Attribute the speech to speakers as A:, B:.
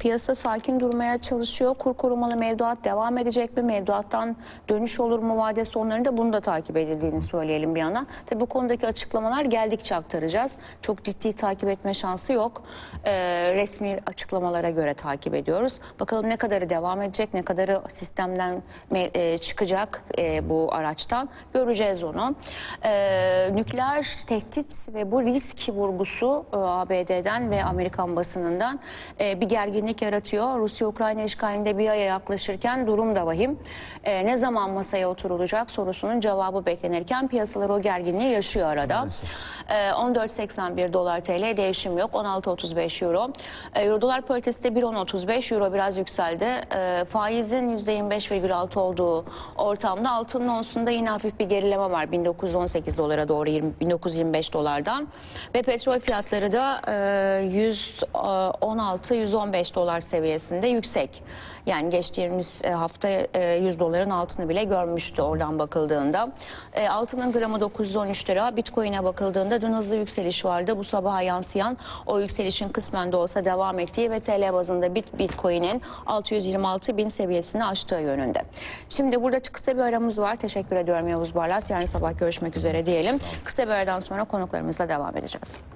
A: Piyasa sakin durmaya çalışıyor. Kur korumalı mevduat devam edecek mi? Mevduattan dönüş olur mu vade sonlarında bunu da takip edildiğini söyleyelim bir yana. Tabii bu konudaki açıklamalar geldikçe aktaracağız. Çok ciddi takip etme şansı yok. Ee, resmi açıklamalara göre takip ediyoruz. Bakalım ne kadarı devam edecek, ne kadarı sistemden e, çıkacak e, bu araçtan göreceğiz onu. Ee, nükleer tehdit ve bu risk vurgusu e, ABD'den ve Amerikan basınından e, bir gerginlik yaratıyor. Rusya-Ukrayna işgalinde bir aya yaklaşırken durum da vahim. E, ne zaman masaya oturulacak sorusunun cevabı beklenirken piyasalar o gerginliği yaşıyor arada. E, 14.81 dolar TL değişim yok. 16.35 euro. E, euro dolar paritesi de 1.10.35 euro biraz yükseldi. E, faizin %25,6 olduğu ortamda altının onsunda yine hafif bir gerileme var. 1918 dolara doğru 20, 1925 dolardan ve petrol fiyatları da e, 116-115 dolar seviyesinde yüksek. Yani geçtiğimiz e, hafta e, 100 doların altını bile görmüştü oradan bakıldığında. E, altının gramı 913 lira. Bitcoin'e bakıldığında dün hızlı yükseliş vardı. Bu sabaha yansıyan o yükselişin kısmen de olsa devam ettiği ve TL bazında bit Bitcoin'in 626 bin seviyesini aştığı yönünde. Şimdi burada kısa bir aramız var. Teşekkür ediyorum Yavuz Barlas. Yarın sabah görüşmek üzere diyelim. Kısa bir aradan sonra konuklarımızla devam edeceğiz.